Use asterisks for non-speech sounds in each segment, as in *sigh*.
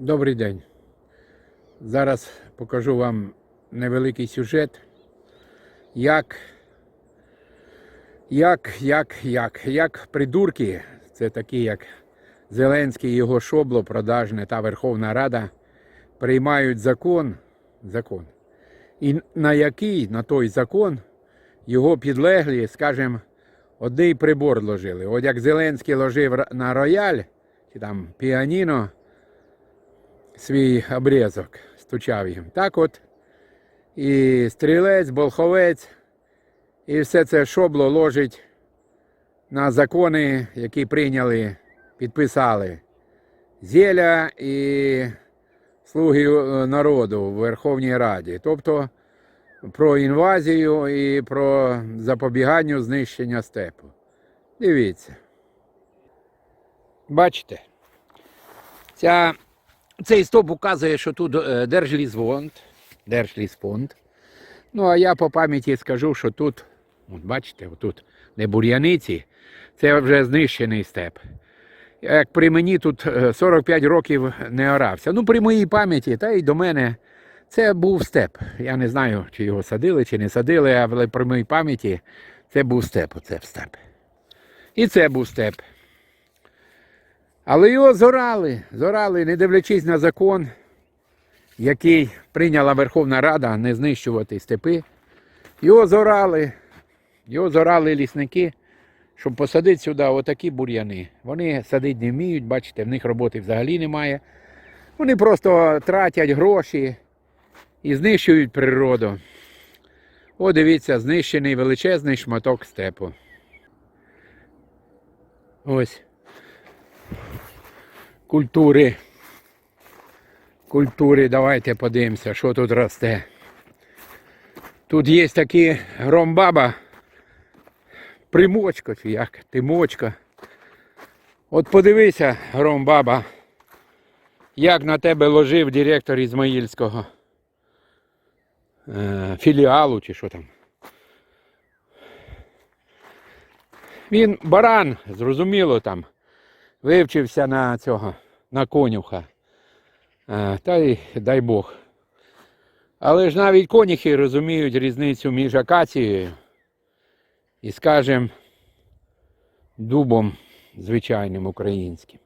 Добрий день. Зараз покажу вам невеликий сюжет, як, як, як, як, як придурки, це такі, як Зеленський його шобло продажне та Верховна Рада, приймають закон, закон, і на який, на той закон, його підлеглі, скажімо, один прибор ложили. От як Зеленський ложив на рояль, чи там піаніно, свій обрізок, стучав їм. Так от і стрілець, болховець, і все це шобло ложить на закони, які прийняли, підписали Зеля і слуги е, народу в Верховній Раді. Тобто про інвазію і про запобігання знищення степу. Дивіться. Бачите? Ця цей стоп указує, що тут е, Держлісфонд. Держлісфонд. Ну, а я по пам'яті скажу, що тут, от бачите, отут, де бур'яниці, це вже знищений степ. Як при мені тут е, 45 років не орався. Ну, при моїй пам'яті, та й до мене, це був степ. Я не знаю, чи його садили, чи не садили, але при моїй пам'яті це був степ, оце степ. І це був степ. Але його зорали, зорали, не дивлячись на закон, який прийняла Верховна Рада не знищувати степи. Його зорали, його зорали лісники, щоб посадити сюди отакі бур'яни. Вони садити не вміють, бачите, в них роботи взагалі немає. Вони просто тратять гроші і знищують природу. О, дивіться, знищений величезний шматок степу. Ось культури. Культури, давайте подивимося, що тут росте. Тут є такі громбаба, примочка чи як, тимочка. От подивися, громбаба, як на тебе ложив директор Ізмаїльського е, філіалу чи що там. Він баран, зрозуміло там вивчився на цього, на конюха. Е, Та й дай Бог. Але ж навіть конюхи розуміють різницю між акацією і, скажем, дубом звичайним українським.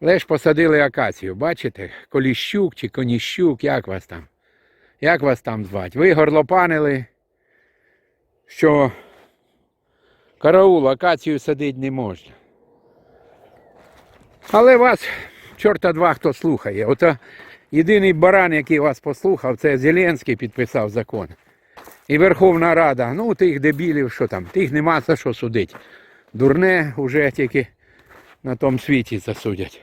Лиш посадили акацію, бачите? Коліщук чи коніщук, як вас там? Як вас там звати? Ви горлопанили, що караул акацію садити не можна. Але вас, чорта два, хто слухає. Ото єдиний баран, який вас послухав, це Зеленський підписав закон. І Верховна Рада. Ну, тих дебілів, що там, тих нема за що судити. Дурне вже тільки на тому світі засудять.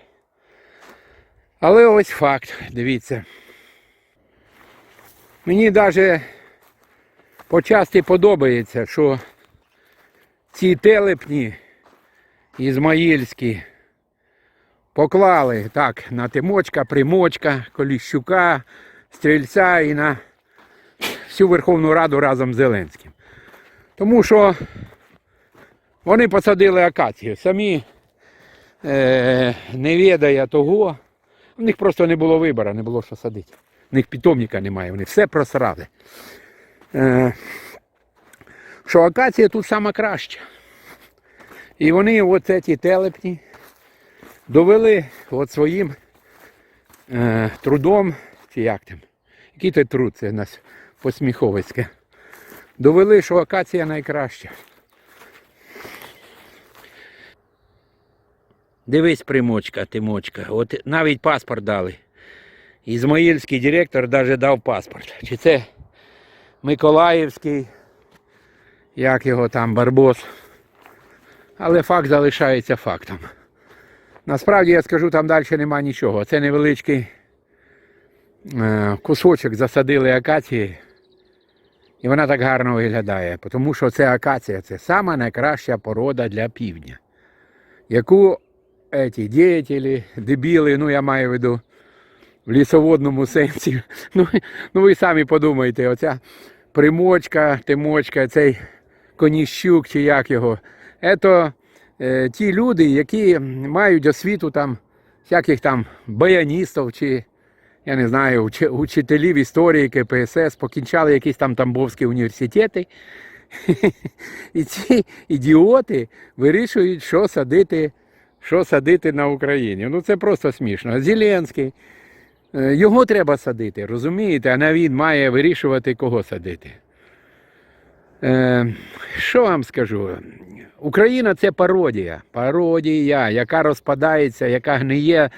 Але ось факт, дивіться. Мені навіть почасти подобається, що ці телепні ізмаїльські поклали так на Тимочка, Примочка, Коліщука, Стрільця і на всю Верховну Раду разом з Зеленським. Тому що вони посадили акацію. Самі е, не відає того. В них просто не було вибору, не було що садити. В них питомника немає, вони все просрали. Е, що акація тут сама краща. І вони оце ці телепні довели от своїм е, трудом, чи як там, який це труд, це у нас посміховицьке. Довели, що акація найкраща. Дивись, примочка, тимочка. От навіть паспорт дали. Ізмаїльський директор навіть дав паспорт. Чи це Миколаївський, як його там, Барбос. Але факт залишається фактом. Насправді я скажу, там далі нема нічого. Це невеличкий е, кусочок засадили акації. І вона так гарно виглядає. Тому що це акація це сама найкраща порода для півдня. Яку ці діятелі, дебіли, ну я маю в виду в лісоводному сенсі. *laughs* Ну, ну ви самі подумайте, оця примочка, тимочка, цей коніщук чи як його. Це ті люди, які мають освіту там всяких там баяністів чи, я не знаю, учителів історії КПСС, покінчали якісь там тамбовські університети. *laughs* І ці ідіоти вирішують, що садити, що садити на Україні. Ну це просто смішно. Зеленський. е, Його треба садити, розумієте? А не він має вирішувати, кого садити. Е, що вам скажу? Україна це пародія. Пародія, яка розпадається, яка гниє.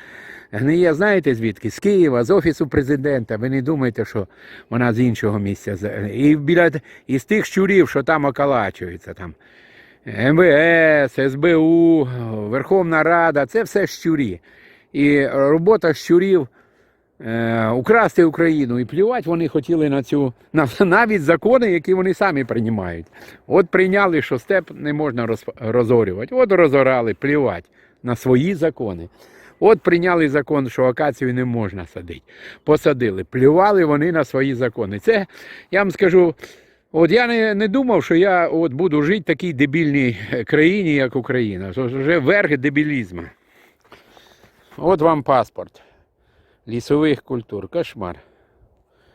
Гниє, знаєте звідки? З Києва, з Офісу президента. Ви не думаєте, що вона з іншого місця. І біля із тих щурів, що там околачуються. Там. МВС, СБУ, Верховна Рада це все щурі. І робота щурів е, украсти Україну і плювати вони хотіли на цю на навіть закони, які вони самі приймають. От прийняли, що степ не можна роз, розорювати. От розорали, плювати на свої закони. От прийняли закон, що акацію не можна садити. Посадили. Плювали вони на свої закони. Це я вам скажу. От я не, не думав, що я от буду жити в такій дебільній е, країні, як Україна. Це вже верх дебілізму. От вам паспорт лісових культур. Кошмар.